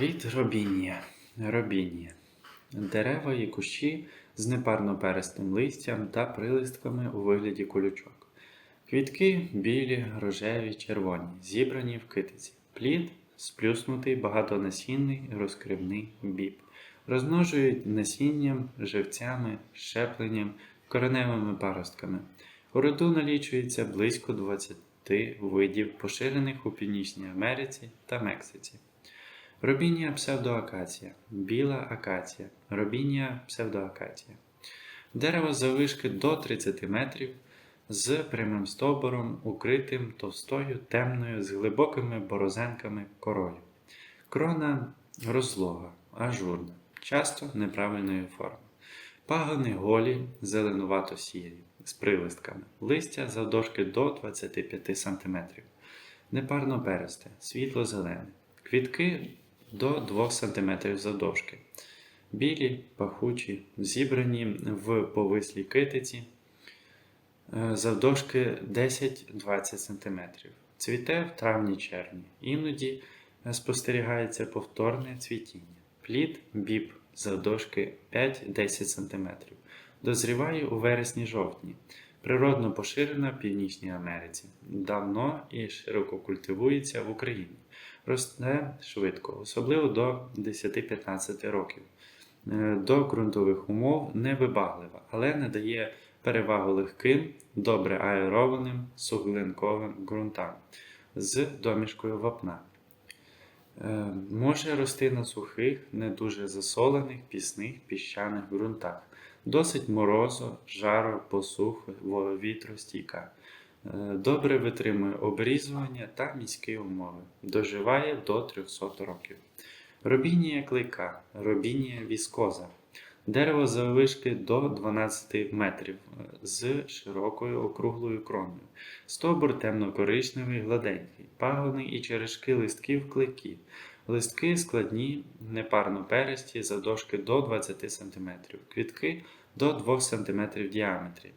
Рід робінія. Робінія. Дерева і кущі з непарноперестим листям та прилистками у вигляді колючок. Квітки білі, рожеві, червоні, зібрані в китиці. Плід сплюснутий, багатонасінний, розкривний біб. Розмножують насінням, живцями, щепленням, кореневими паростками. У роду налічується близько 20 видів, поширених у Північній Америці та Мексиці. Робінія псевдоакація, біла акація, робінія псевдоакація. Дерево заввишки до 30 метрів з прямим стовбуром, укритим товстою, темною, з глибокими борозенками корою. Крона розлога, ажурна, часто неправильної форми. Пагони голі, зеленувато-сірі, з прилистками, листя завдовжки до 25 см. Непарно пересте, світло-зелене. Квітки до 2 см завдовжки. Білі, пахучі, зібрані в повислій китиці завдовжки 10-20 см. Цвіте в травні-червні. Іноді е, спостерігається повторне цвітіння. Плід біб завдовжки 5-10 см. Дозріває у вересні-жовтні. Природно поширена в Північній Америці. Давно і широко культивується в Україні. Росте швидко, особливо до 10-15 років. Е, До ґрунтових умов невибаглива, але надає перевагу легким, добре аерованим, суглинковим ґрунтам з домішкою вапна. Е, Може рости на сухих, не дуже засолених, пісних, піщаних ґрунтах. Досить морозу, жару, посуху, вітростійка. Е, Добре витримує обрізування та міські умови. Доживає до 300 років. Робінія клейка, робінія віскоза. Дерево заввишки до 12 метрів е, з широкою округлою кроною. Стовбур темно-коричневий, гладенький, пагони і черешки листків клейкі. Листки складні, непарно пересті, завдовжки до 20 см. Квітки до 2 см в діаметрі.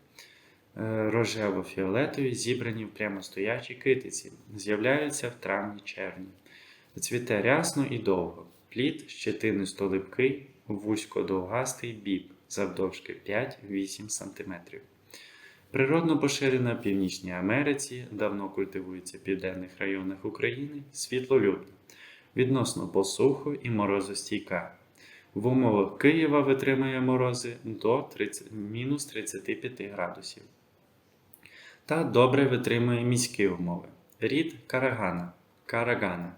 Е, Рожево-фіолетові, зібрані в прямостоячій китиці, з'являються в травні-червні. Цвіте рясно і довго. Плід щетинисто липкий, вузько-довгастий біб, завдовжки 5-8 см. Природно поширена в Північній Америці, давно культивується в південних районах України, світлолюбна, відносно посухо і морозостійка. В умовах Києва витримує морози до 30, мінус 35 градусів. Та добре витримує міські умови. Рід карагана. Карагана.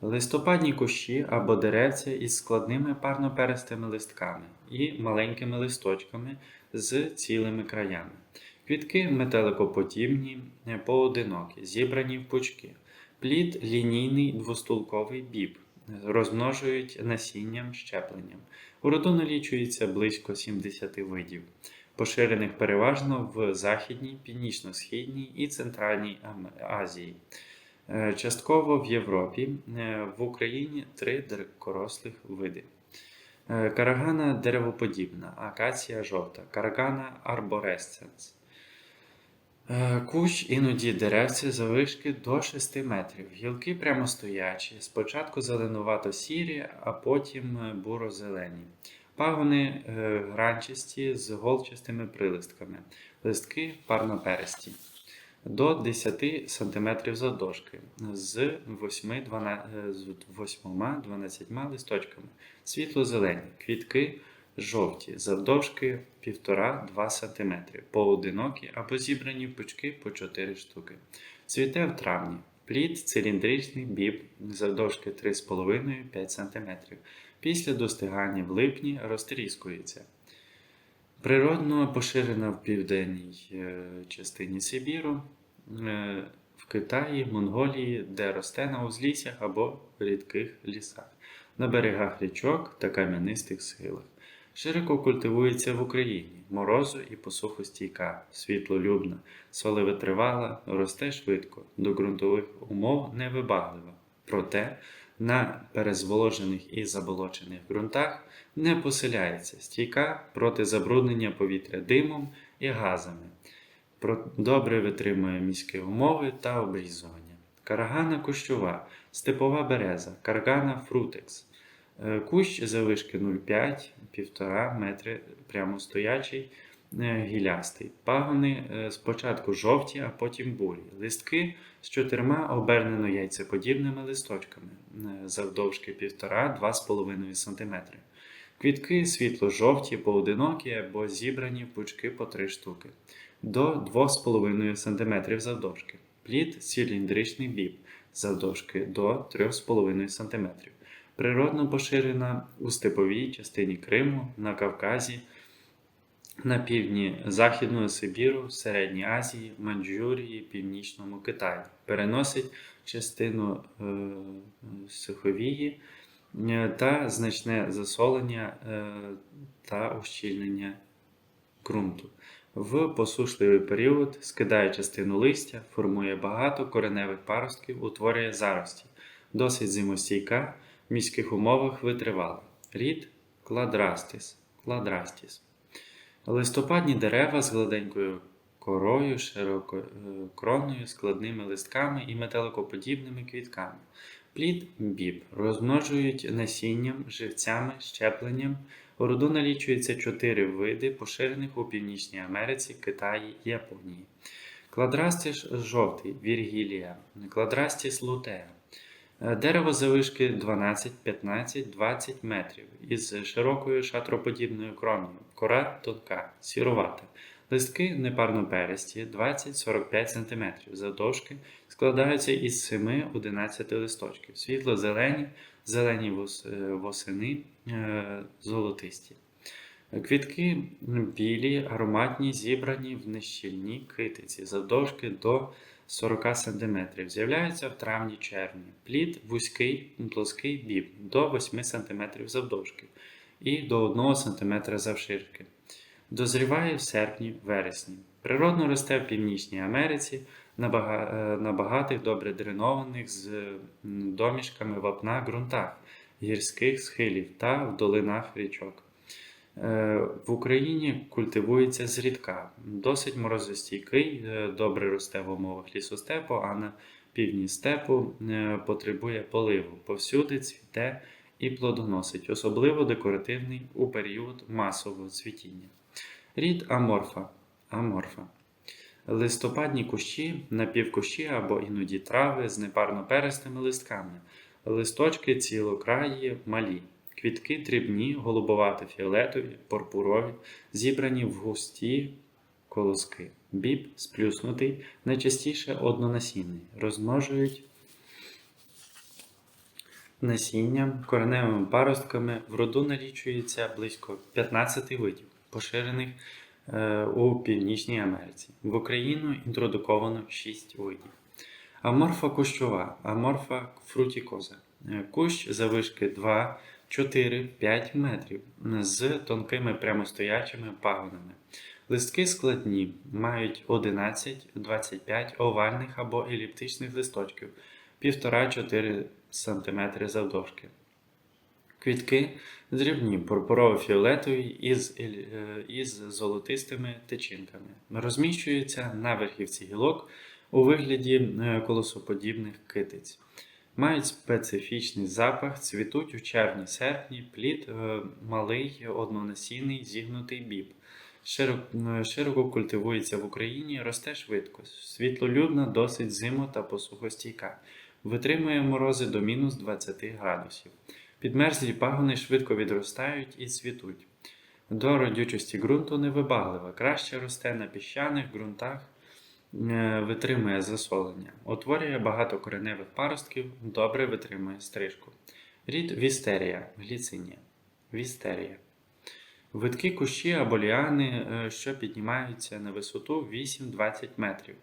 Листопадні кущі або деревця із складними парноперистими листками і маленькими листочками з цілими краями. Квітки метеликоподібні, поодинокі, зібрані в пучки. Плід лінійний двостулковий біб. Розмножують насінням щепленням. У роду налічується близько 70 видів, поширених переважно в Західній, Північно-Східній і Центральній Азії. Е, Частково в Європі, е, в Україні три дикорослих види. Е, Карагана деревоподібна, акація жовта, карагана арборесценс. Кущ іноді деревці завишки до 6 метрів. Гілки прямостоячі, спочатку зеленувато-сірі, а потім буро-зелені. Пагони е, гранчасті з голчастими прилистками. Листки парнопересті. До 10 см завдовжки з 8-12 листочками. Світло-зелені. Квітки жовті, завдовжки 1,5-2 см, поодинокі або зібрані пучки по 4 штуки. Цвіте в травні. Плід циліндричний біб завдовжки 3,5-5 см. Після достигання в липні розтріскується. Природно поширена в південній е, частині Сибіру, е, в Китаї, Монголії, де росте на узліссях або рідких лісах, на берегах річок та кам'янистих схилах. Широко культивується в Україні, морозу і посухостійка, світлолюбна, солевитривала, росте швидко, до ґрунтових умов невибаглива. Проте на перезволожених і заболочених ґрунтах не поселяється, стійка проти забруднення повітря димом і газами. Добре витримує міські умови та обрізування. карагана кущова, степова береза, каргана фрутекс. Е, Кущ завишки 0,5-1,5 метри прямостоячий, гілястий. Пагони е, спочатку жовті, а потім бурі. Листки з чотирма обернено яйцеподібними листочками е, завдовжки 1,5-2,5 см. Квітки світло-жовті, поодинокі або зібрані пучки по 3 штуки до 2,5 см завдовжки. Плід циліндричний біб завдовжки до 3,5 см. Природно поширена у степовій частині Криму, на Кавказі, на півдні Західного Сибіру, Середній Азії, Маньчжурії, Північному Китаї. Переносить частину е, суховії е, та значне засолення е, та ущільнення ґрунту. В посушливий період скидає частину листя, формує багато кореневих паростків, утворює зарості. Досить зимостійка, в міських умовах витривала. Рід кладрастис. кладрастіс. Листопадні дерева з гладенькою корою, ширококронною, складними листками і металикоподібними квітками. Плід біб розмножують насінням, живцями, щепленням. У роду налічується чотири види, поширених у Північній Америці, Китаї, Японії. Кладрастіс жовтий, віргілія, кладрастіс лутеа. Е, Дерево завишки 12, 15, 20 метрів із широкою шатроподібною кроною. Кора тонка, сіровата. Листки непарнопересті 20-45 см завдовжки складаються із 7-11 листочків. Світло-зелені, зелені е, восени, е, золотисті. Квітки білі, ароматні, зібрані в нещільній китиці завдовжки до 40 см. З'являються в травні-червні. Плід вузький, плоский біб до 8 см завдовжки і до 1 см завширки. Дозріває в серпні-вересні. Природно росте в Північній Америці на, е, на багатих, добре дренованих з домішками вапна ґрунтах, гірських схилів та в долинах річок. Е, В Україні культивується зрідка. Досить морозостійкий, е, добре росте в умовах лісостепу, а на півдні степу е, потребує поливу. Повсюди цвіте і плодоносить, особливо декоративний у період масового цвітіння. Рід аморфа. аморфа. Листопадні кущі, напівкущі або іноді трави з непарноперистими листками. Листочки цілокраї малі. Квітки дрібні, голубовато-фіолетові, пурпурові, зібрані в густі колоски. Біб сплюснутий, найчастіше однонасінний. Розмножують насінням, кореневими паростками. В роду налічується близько 15 видів, поширених е, у Північній Америці. В Україну інтродуковано 6 видів. Аморфа кущова, аморфа фрутікоза. Е, Кущ завишки 2, 4, 5 метрів з тонкими прямостоячими пагонами. Листки складні, мають 11-25 овальних або еліптичних листочків, 1,5-4 см завдовжки. Квітки дрібні, пурпурово-фіолетові із, е, із золотистими тичинками. Розміщуються на верхівці гілок у вигляді е, колосоподібних китиць. Мають специфічний запах, цвітуть у червні-серпні, плід е, малий, однонасінний, зігнутий біб. Широко, е, широко культивується в Україні, росте швидко. Світлолюбна, досить зимо та посухостійка. Витримує морози до мінус 20 градусів. Підмерзлі пагони швидко відростають і цвітуть. До родючості ґрунту невибаглива, краще росте на піщаних ґрунтах, витримує засолення, утворює багато кореневих паростків, добре витримує стрижку. Рід вістерія, гліцинія. Вістерія. Виткі кущі або ліани, е, що піднімаються на висоту 8-20 метрів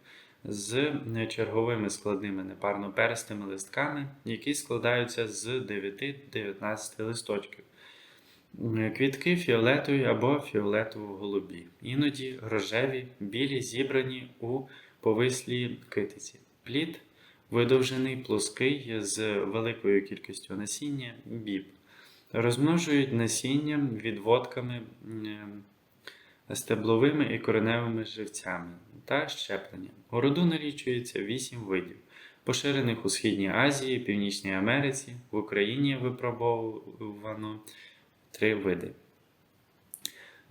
з черговими складними непарноперистими листками, які складаються з 9-19 листочків. М, Квітки фіолетові або фіолетово-голубі, іноді рожеві, білі, зібрані у повислій китиці. Плід видовжений, плоский з великою кількістю насіння, біб. Розмножують насінням, відводками, стебловими і кореневими живцями та щепленням. У роду налічується 8 видів, поширених у Східній Азії, Північній Америці, в Україні випробовано три види.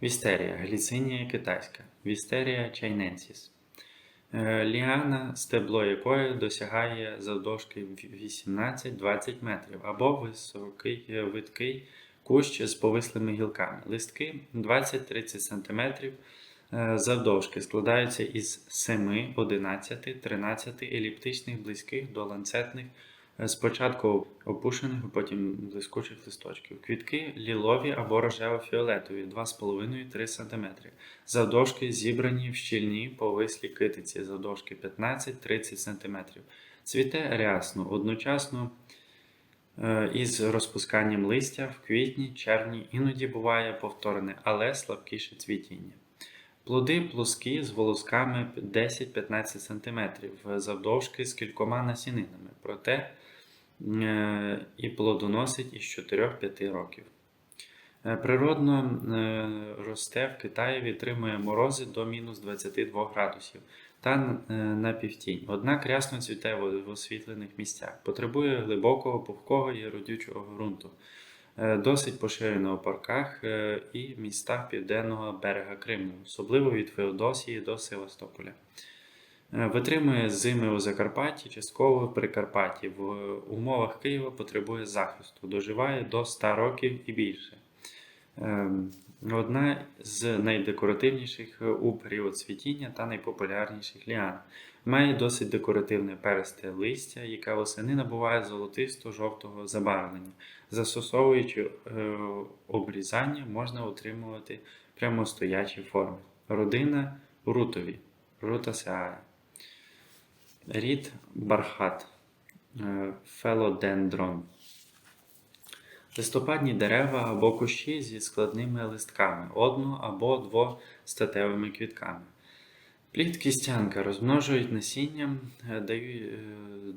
Вістерія гліцинія китайська, Вістерія чайненсіс. Е, Ліана, стебло якої досягає завдовжки 18-20 метрів, або високий е, видкий кущ з повислими гілками. Листки 20-30 см завдовжки складаються із 7, 11, 13 еліптичних близьких до ланцетних, спочатку опушених, а потім блискучих листочків. Квітки лілові або рожево-фіолетові 2,5-3 см. Завдовжки зібрані в щільні повислі китиці завдовжки 15-30 см. Цвіте рясно, одночасно е, із розпусканням листя в квітні, червні, іноді буває повторне, але слабкіше цвітіння. Плоди плоскі з волосками 10-15 см, завдовжки з кількома насінинами, проте е, і плодоносить із 4-5 років. Е, Природно е, росте в Китаї, витримує морози до мінус 22 градусів та на півтінь. Однак рясно цвіте в освітлених місцях. Потребує глибокого, пухкого і родючого ґрунту. Е, Досить поширено у парках е, і містах південного берега Криму, особливо від Феодосії до Севастополя. Е, Витримує зими у Закарпатті, частково в Прикарпатті. В умовах Києва потребує захисту, доживає до 100 років і більше. Ем, Одна з найдекоративніших у період цвітіння та найпопулярніших ліан. Має досить декоративне пересте листя, яке восени набуває золотисто-жовтого забарвлення. Застосовуючи е, обрізання, можна отримувати прямостоячі форми. Родина рутові, рутасеаe. Рід бархат, е, фелодендрон. Листопадні дерева або кущі зі складними листками, одно- або двостатевими квітками. Плід кістянка розмножують насінням, е, дають, е,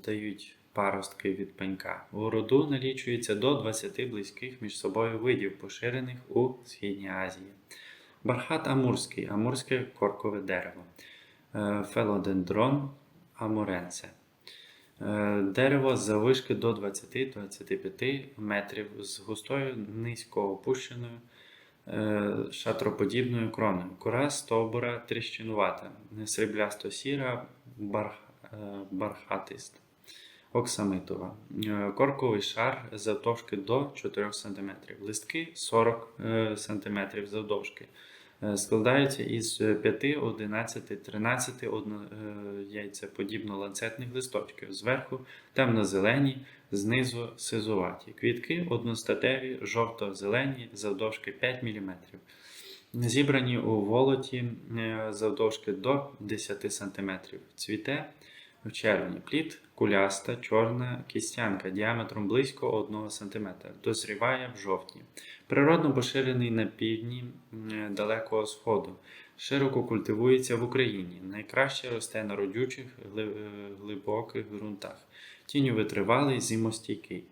дають паростки від пенька. У роду налічується до 20 близьких між собою видів, поширених у Східній Азії. Бархат амурський, амурське коркове дерево. Е, Фелодендрон амуренце. Дерево заввишки до 20-25 метрів з густою низько опущеною шатроподібною кроною. Кора стовбура тріщинувата, сріблясто-сіра, барх, е, бархатиста, оксамитова. Е, Корковий шар завдовжки до 4 см. Листки 40 е, см завдовжки. Е, Складаються із 5, 11, 13 одно- е, яйцеподібно ланцетних листочків. Зверху темно-зелені, знизу сизуваті. Квітки одностатеві, жовто-зелені, завдовжки 5 мм. Зібрані у волоті е, завдовжки до 10 см. Цвіте в червні. Плід куляста, чорна кістянка діаметром близько 1 см. Дозріває в жовтні. Природно поширений на півдні Далекого Сходу. Широко культивується в Україні. Найкраще росте на родючих е, глибоких ґрунтах. Тінню витривалий, зимостійкий.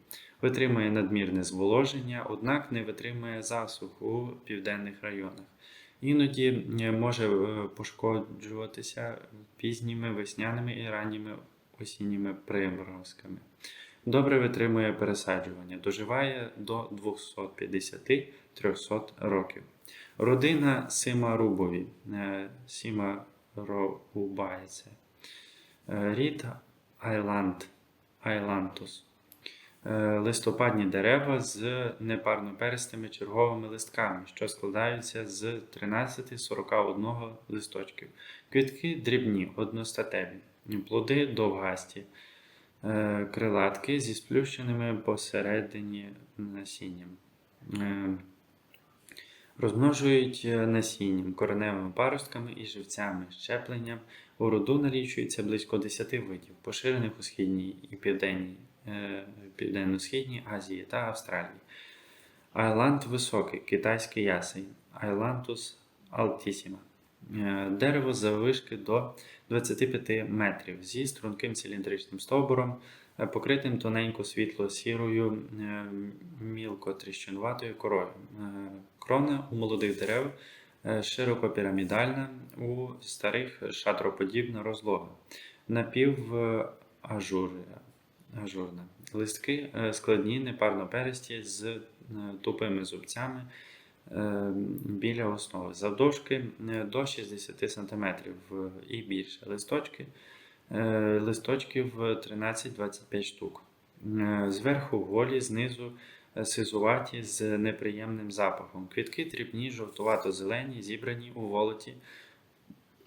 Витримує надмірне зволоження, однак не витримує засух у південних районах. Іноді може е, пошкоджуватися пізніми весняними і ранніми осінніми приморозками. Добре витримує пересаджування, доживає до 250-300 років. Родина Симарубові. е, Симарубайце. Е, Рід Айланд. Айлантус. Е, Листопадні дерева з непарноперистими черговими листками, що складаються з 13-41 листочків. Квітки дрібні, одностатеві, плоди довгасті, е, крилатки зі сплющеними посередині насінням. Е, Розмножують е, насінням, кореневими паростками і живцями, щепленням. У роду налічується близько 10 видів, поширених у Східній і Південній, Південно-Східній Азії та Австралії. Айланд високий, китайський ясень, Айлантус altissima. Е, Дерево заввишки до 25 метрів зі струнким циліндричним стовбуром, е, покритим тоненько світло-сірою е, мілко-тріщинуватою корою. Е, Крона у молодих дерев е, широкопірамідальна, у старих шатроподібна розлога. Напів е, ажурна. Листки складні, непарноперисті з е, тупими зубцями біля основи. Завдовжки е, до 60 см і більше. Листочки, е, листочків 13-25 штук. Е, Зверху голі, знизу е, сизуваті з неприємним запахом. Квітки дрібні, жовтувато-зелені, зібрані у волоті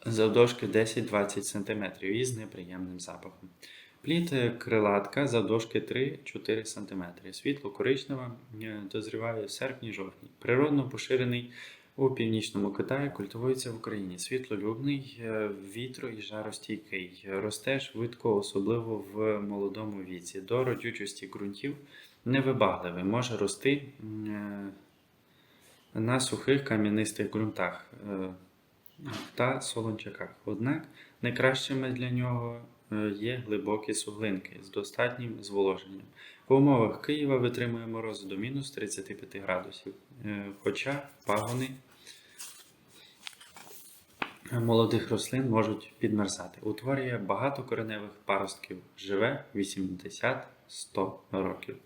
завдовжки 10-20 см із неприємним запахом. Плід е, крилатка завдовжки 3-4 см. Світло коричнева е, дозріває в серпні-жовтні. Природно поширений у північному Китаї, культивується в Україні. Світлолюбний, е, вітро і жаростійкий. Росте швидко, особливо в молодому віці. До родючості ґрунтів невибагливий. Може рости на сухих кам'янистих ґрунтах. та солончаках. Однак найкращими для нього є глибокі суглинки з достатнім зволоженням. В умовах Києва витримує морози до мінус 35 градусів, е, хоча пагони молодих рослин можуть підмерзати. Утворює багато кореневих паростків, живе 80-100 років.